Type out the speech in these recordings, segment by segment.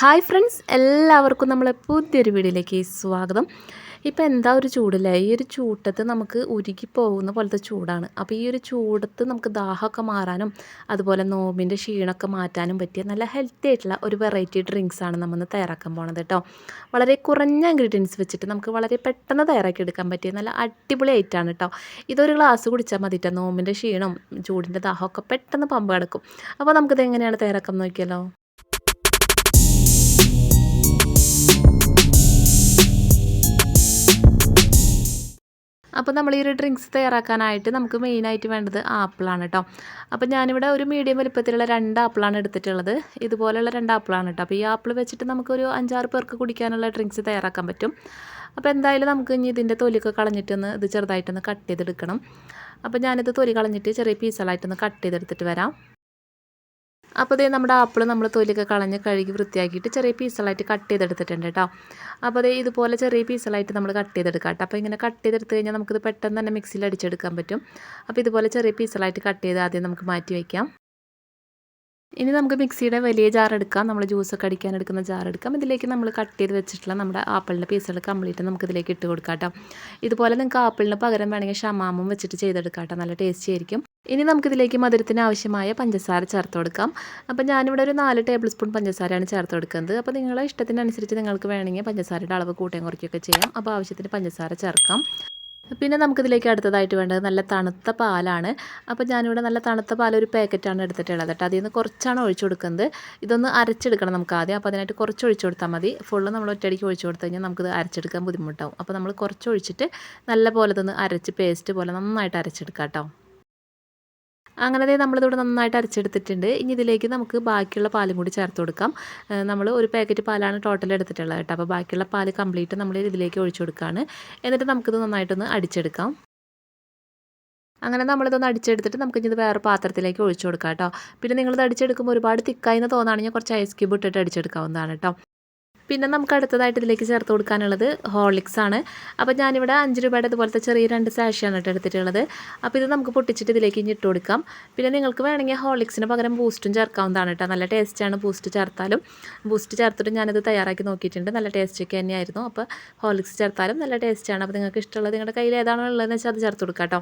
Hi friends എല്ലാവർക്കും നമ്മളെ പുതിയൊരു വീഡിയോയിലേക്ക് സ്വാഗതം. ഇപ്പോൾ എന്താ ഒരു ചൂടില്ലേ? ഈ ഒരു ചൂട്ടത്ത് നമുക്ക് ഉരുകി പോകുന്ന പോലത്തെ ചൂടാണ്. അപ്പോൾ ഈ ഒരു ചൂടത്ത് നമുക്ക് ദാഹമൊക്കെ മാറാനും അതുപോലെ നോമ്പിന്റെ ക്ഷീണമൊക്കെ മാറ്റാനും പറ്റിയ നല്ല ഹെൽത്തി ആയിട്ടുള്ള ഒരു വെറൈറ്റി ഡ്രിങ്ക്സാണ് നമ്മൾ തയ്യാറാക്കാൻ പോണത് കേട്ടോ. വളരെ കുറഞ്ഞ ഇൻഗ്രീഡിയൻസ് വെച്ചിട്ട് നമുക്ക് വളരെ പെട്ടെന്ന് തയ്യാറാക്കി എടുക്കാൻ പറ്റിയ നല്ല അടിപൊളി ഐറ്റാണ് കേട്ടോ. ഇതൊരു ഗ്ലാസ് കുടിച്ചാൽ മതി കേട്ടോ. നോമ്പിന്റെ ക്ഷീണം ചൂടിന്റെ ദാഹമൊക്കെ പെട്ടെന്ന് പമ്പ് കിടക്കും. അപ്പോൾ നമുക്കിത് എങ്ങനെയാണ് തയ്യാറാക്കാൻ നോക്കിയാലോ? അപ്പോൾ നമ്മൾ ഈ ഒരു ഡ്രിങ്ക്സ് തയ്യാറാക്കാനായിട്ട് നമുക്ക് മെയിനായിട്ട് വേണ്ടത് ആപ്പിളാണ് കേട്ടോ അപ്പോൾ ഞാനിവിടെ ഒരു മീഡിയം വലിപ്പത്തിലുള്ള രണ്ട് ആപ്പിളാണ് എടുത്തിട്ടുള്ളത്. ഇതുപോലെയുള്ള രണ്ട് ആപ്പിളാണ് കേട്ടോ അപ്പോൾ ഈ ആപ്പിൾ വെച്ചിട്ട് നമുക്കൊരു അഞ്ചാറ് പേർക്ക് കുടിക്കാനുള്ള ഡ്രിങ്ക്സ് തയ്യാറാക്കാൻ പറ്റും. അപ്പോൾ എന്തായാലും നമുക്ക് ഇനി ഇതിന്റെ തൊലിയൊക്കെ കളഞ്ഞിട്ടൊന്ന് ഇത് ചെറുതായിട്ടൊന്ന് കട്ട് ചെയ്തെടുക്കണം. അപ്പോൾ ഞാനിത് തൊലി കളഞ്ഞിട്ട് ചെറിയ പീസുകളായിട്ടൊന്ന് കട്ട് ചെയ്തെടുത്തിട്ട് വരാം. അപ്പോൾ ഇതേ നമ്മുടെ ആപ്പിൾ നമ്മൾ തൊലിയൊക്കെ കളഞ്ഞ് കഴുകി വൃത്തിയാക്കിയിട്ട് ചെറിയ പീസുകളായിട്ട് കട്ട് ചെയ്തെടുത്തിട്ടുണ്ട് കേട്ടോ. അപ്പോൾ അതേ ഇതുപോലെ ചെറിയ പീസുകളായിട്ട് നമ്മൾ കട്ട് ചെയ്തെടുക്കാം കേട്ടോ. അപ്പോൾ ഇങ്ങനെ കട്ട് ചെയ്തെടുത്ത് കഴിഞ്ഞാൽ നമുക്കിത് പെട്ടെന്ന് തന്നെ മിക്സിയിൽ അടിച്ചെടുക്കാൻ പറ്റും. അപ്പോൾ ഇതുപോലെ ചെറിയ പീസുകളായിട്ട് കട്ട് ചെയ്ത് ആദ്യം നമുക്ക് മാറ്റി വയ്ക്കാം ഇനി നമുക്ക് മിക്സിയുടെ വലിയ ജാർ എടുക്കാം. നമ്മൾ ജ്യൂസൊക്കെ അടിക്കാൻ എടുക്കുന്ന ജാർ എടുക്കാം. ഇതിലേക്ക് നമ്മൾ കട്ട് ചെയ്ത് വെച്ചിട്ടുള്ള നമ്മുടെ ആപ്പിളിന്റെ പീസുകൾ കംപ്ലീറ്റ് നമുക്ക് ഇതിലേക്ക് ഇട്ട് കൊടുക്കാം കേട്ടോ. ഇതുപോലെ നിങ്ങൾക്ക് ആപ്പിളിന് പകരം വേണമെങ്കിൽ ഷമാമും വെച്ചിട്ട് ചെയ്തെടുക്കാം കേട്ടോ. നല്ല ടേസ്റ്റി ആയിരിക്കും. ഇനി നമുക്കിതിലേക്ക് മധുരത്തിന് ആവശ്യമായ പഞ്ചസാര ചേർത്ത് കൊടുക്കാം. അപ്പോൾ ഞാനിവിടെ ഒരു നാല് ടേബിൾ സ്പൂൺ പഞ്ചസാരയാണ് ചേർത്ത് കൊടുക്കുന്നത്. അപ്പോൾ നിങ്ങളെ ഇഷ്ടത്തിനനുസരിച്ച് നിങ്ങൾക്ക് വേണമെങ്കിൽ പഞ്ചസാരയുടെ അളവ് കൂട്ടുകയും കുറയ്ക്കുകയൊക്കെ ചെയ്യാം. അപ്പോൾ ആവശ്യത്തിന് പഞ്ചസാര ചേർക്കാം. പിന്നെ നമുക്കിതിലേക്ക് അടുത്തതായിട്ട് വേണ്ടത് നല്ല തണുത്ത പാലാണ്. അപ്പോൾ ഞാനിവിടെ നല്ല തണുത്ത പാൽ ഒരു പാക്കറ്റാണ് എടുത്തിട്ടുള്ളത് കേട്ടോ. അതിൽ നിന്ന് കുറച്ചാണ് ഒഴിച്ചു കൊടുക്കുന്നത്. ഇതൊന്ന് അരച്ചെടുക്കണം നമുക്ക് ആദ്യം. അപ്പോൾ അതിനായിട്ട് കുറച്ച് ഒഴിച്ചു കൊടുത്താൽ മതി. ഫുള്ള് നമ്മൾ ഒറ്റയടിക്ക് ഒഴിച്ചു കൊടുത്തു കഴിഞ്ഞാൽ നമുക്കിത് അരച്ചെടുക്കാൻ ബുദ്ധിമുട്ടാവും. അപ്പോൾ നമ്മൾ കുറച്ച് ഒഴിച്ചിട്ട് നല്ല പോലെ ഇതൊന്ന് അരച്ച് പേസ്റ്റ് പോലെ നന്നായിട്ട് അരച്ചെടുക്കാം കേട്ടോ. അങ്ങനെ നമ്മളിതിവിടെ നന്നായിട്ട് അരച്ചെടുത്തിട്ടുണ്ട്. ഇനി ഇതിലേക്ക് നമുക്ക് ബാക്കിയുള്ള പാലും കൂടി ചേർത്ത് കൊടുക്കാം. നമ്മൾ ഒരു പാക്കറ്റ് പാലാണ് ടോട്ടൽ എടുത്തിട്ടുള്ളത് കേട്ടോ. അപ്പോൾ ബാക്കിയുള്ള പാൽ കംപ്ലീറ്റ് നമ്മൾ ഇതിലേക്ക് ഒഴിച്ചു കൊടുക്കുകയാണ് എന്നിട്ട് നമുക്കിത് നന്നായിട്ടൊന്ന് അടിച്ചെടുക്കാം. അങ്ങനെ നമ്മളിതൊന്ന് അടിച്ചെടുത്തിട്ട് നമുക്ക് ഇത് വേറെ പാത്രത്തിലേക്ക് ഒഴിച്ചു കൊടുക്കാം കേട്ടോ. പിന്നെ നിങ്ങളിത് അടിച്ചെടുക്കുമ്പോൾ ഒരുപാട് തിക്കായി എന്ന് തോന്നുകയാണെങ്കിൽ കുറച്ച് ഐസ് ക്യൂബ് ഇട്ടിട്ട് അടിച്ചെടുക്കാവുന്നതാണ് കേട്ടോ. പിന്നെ നമുക്ക് അടുത്തതായിട്ട് ഇതിലേക്ക് ചേർത്ത് കൊടുക്കാനുള്ളത് ഹോർലിക്സ് ആണ്. അപ്പോൾ ഞാനിവിടെ അഞ്ച് രൂപയുടെ ഇതുപോലത്തെ ചെറിയ രണ്ട് സാഷിയാണ് കേട്ടോ എടുത്തിട്ടുള്ളത്. അപ്പോൾ ഇത് നമുക്ക് പൊട്ടിച്ചിട്ട് ഇതിലേക്ക് ഇനി ഇട്ട് കൊടുക്കാം. പിന്നെ നിങ്ങൾക്ക് വേണമെങ്കിൽ ഹോർലിക്സിന് പകരം ബൂസ്റ്റും ചേർക്കാവുന്നതാണ് കേട്ടോ. നല്ല ടേസ്റ്റാണ് ബൂസ്റ്റ് ചേർത്താലും. ബൂസ്റ്റ് ചേർത്തിട്ട് ഞാനത് തയ്യാറാക്കി നോക്കിയിട്ടുണ്ട്. നല്ല ടേസ്റ്റൊക്കെ തന്നെയായിരുന്നു. അപ്പോൾ ഹോർലിക്സ് ചേർത്താലും നല്ല ടേസ്റ്റാണ് അപ്പോൾ നിങ്ങൾക്ക് ഇഷ്ടമുള്ളത് നിങ്ങളുടെ കയ്യിൽ ഏതാണോ ഉള്ളതെന്ന് വെച്ചാൽ അത് ചേർത്ത് കൊടുക്കാം കേട്ടോ.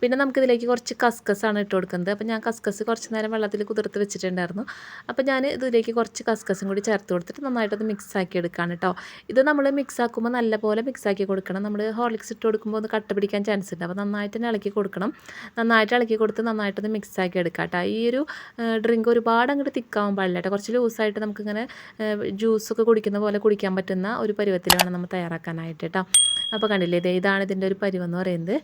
പിന്നെ നമുക്കിതിലേക്ക് കുറച്ച് കസ്കസാണ് ഇട്ട് കൊടുക്കുന്നത്. അപ്പോൾ ഞാൻ കസ്കസ് കുറച്ച് നേരം വെള്ളത്തിൽ കുതിർത്ത് വെച്ചിട്ടുണ്ടായിരുന്നു. അപ്പോൾ ഞാൻ ഇതിലേക്ക് കുറച്ച് കസ്കസും കൂടി ചേർത്ത് കൊടുത്തിട്ട് നന്നായിട്ടത് മിക്സ് ആക്കി എടുക്കുകയാണ് കേട്ടോ ഇത് നമ്മൾ മിക്സ് ആക്കുമ്പോൾ നല്ലപോലെ മിക്സ് ആക്കി കൊടുക്കണം. നമ്മൾ ഹോർലിക്സ് ഇട്ട് കൊടുക്കുമ്പോൾ ഒന്ന് കട്ട പിടിക്കാൻ ചാൻസ് ഉണ്ട്. അപ്പോൾ നന്നായിട്ട് തന്നെ ഇളക്കി കൊടുക്കണം. നന്നായിട്ട് ഇളക്കി കൊടുത്ത് നന്നായിട്ടൊന്ന് മിക്സ് ആക്കി എടുക്കാം കേട്ടോ ഈ ഒരു ഡ്രിങ്ക് ഒരുപാട് അങ്ങോട്ട് തിക്കാവാൻ പാടില്ല കേട്ടോ കുറച്ച് ലൂസായിട്ട് നമുക്കിങ്ങനെ ജ്യൂസൊക്കെ കുടിക്കുന്ന പോലെ കുടിക്കാൻ പറ്റുന്ന ഒരു പരുവത്തിൽ വേണം നമ്മൾ തയ്യാറാക്കാനായിട്ട് കേട്ടോ അപ്പോൾ കണ്ടില്ലേ ഇതാണ് ഇതിന്റെ ഒരു പരുവെന്ന് പറയുന്നത്.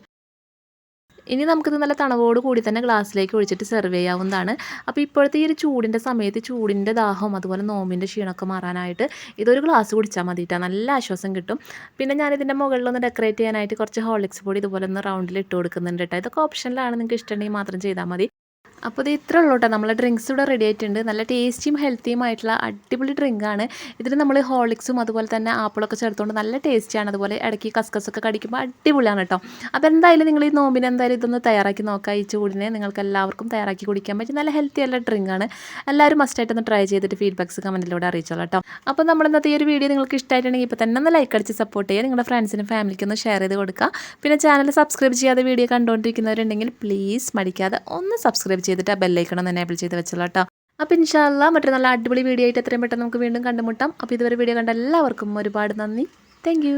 ഇനി നമുക്കിത് നല്ല തണവോട് കൂടി തന്നെ ഗ്ലാസ്സിലേക്ക് ഒഴിച്ചിട്ട് സെർവ് ചെയ്യാവുന്നതാണ്. അപ്പോൾ ഇപ്പോഴത്തെ ഈ ഒരു ചൂടിന്റെ സമയത്ത് ചൂടിന്റെ ദാഹവും അതുപോലെ നോമ്പിന്റെ ക്ഷീണമൊക്കെ മാറാനായിട്ട് ഇതൊരു ഗ്ലാസ് കുടിച്ചാൽ മതിയിട്ടാണ് നല്ല ആശ്വാസം കിട്ടും. പിന്നെ ഞാനിതിന്റെ മുകളിലൊന്ന് ഡെക്കറേറ്റ് ചെയ്യാനായിട്ട് കുറച്ച് ഹോളിക്സ് പൊടി ഇതുപോലെ ഒന്ന് റൗണ്ടിൽ ഇട്ട് കൊടുക്കുന്നുണ്ട് കേട്ടോ ഇതൊക്കെ ഓപ്ഷനിലാണ് നിങ്ങൾക്ക് ഇഷ്ടമുണ്ടെങ്കിൽ മാത്രം ചെയ്താൽ മതി. അപ്പോൾ ഇത് ഇത്ര ഉള്ളൂ കേട്ടോ. നമ്മളെ ഡ്രിങ്ക്സ് ഇവിടെ റെഡി ആയിട്ടുണ്ട്. നല്ല ടേസ്റ്റിയും ഹെൽത്തിയും ആയിട്ടുള്ള അടിപൊളി ഡ്രിങ്കാണ് ഇതിൽ നമ്മൾ ഹോളിക്സും അതുപോലെ തന്നെ ആപ്പിളൊക്കെ ചേർത്തുകൊണ്ട് നല്ല ടേസ്റ്റിയാണ് അതുപോലെ ഇടയ്ക്ക് കസ്കസൊക്കെ കടിക്കുമ്പോൾ അടിപൊളിയാണ് കേട്ടോ. അപ്പോൾ എന്തായാലും നിങ്ങൾ ഈ നോമ്പിന് എന്തായാലും ഇതൊന്ന് തയ്യാറാക്കി നോക്കാം ഈ ചൂടിനെ നിങ്ങൾക്ക് എല്ലാവർക്കും തയ്യാറാക്കി കുടിക്കാൻ പറ്റും നല്ല ഹെൽത്തി ആയിട്ടുള്ള ഡ്രിങ്കാണ് എല്ലാവരും മസ്റ്റായിട്ടൊന്ന് ട്രൈ ചെയ്തിട്ട് ഫീഡ്ബാക്സ് കമന്റിലൂടെ അറിയിച്ചോളാം കേട്ടോ. അപ്പോൾ നമ്മൾ ഇന്നത്തെ ഈ ഒരു വീഡിയോ നിങ്ങൾക്ക് ഇഷ്ടമായിട്ടുണ്ടെങ്കിൽ ഇപ്പോൾ തന്നെ ഒന്ന് ലൈക്ക് അടിച്ച് സപ്പോർട്ട് ചെയ്യുക. നിങ്ങളുടെ ഫ്രണ്ട്സിനും ഫാമിലിക്കും ഒന്ന് ഷെയർ ചെയ്ത് കൊടുക്കുക. പിന്നെ ചാനൽ സബ്സ്ക്രൈബ് ചെയ്യാതെ വീഡിയോ കണ്ടുകൊണ്ടിരിക്കുന്നവരുണ്ടെങ്കിൽ പ്ലീസ് മടിക്കാതെ ഒന്ന് സബ്സ്ക്രൈബ് ചെയ്തിട്ട് ആ ബെല്ലൈക്കണം എനേബിൾ ചെയ്ത് വെച്ചോളാം കേട്ടോ അപ്പോൾ ഇൻഷാല്ല മറ്റൊരു നല്ല അടിപൊളി വീഡിയോ ആയിട്ട് എത്രയും പെട്ടെന്ന് നമുക്ക് വീണ്ടും കണ്ടുമുട്ടാം. അപ്പോൾ ഇതുവരെ വീഡിയോ കണ്ട എല്ലാവർക്കും ഒരുപാട് നന്ദി. താങ്ക്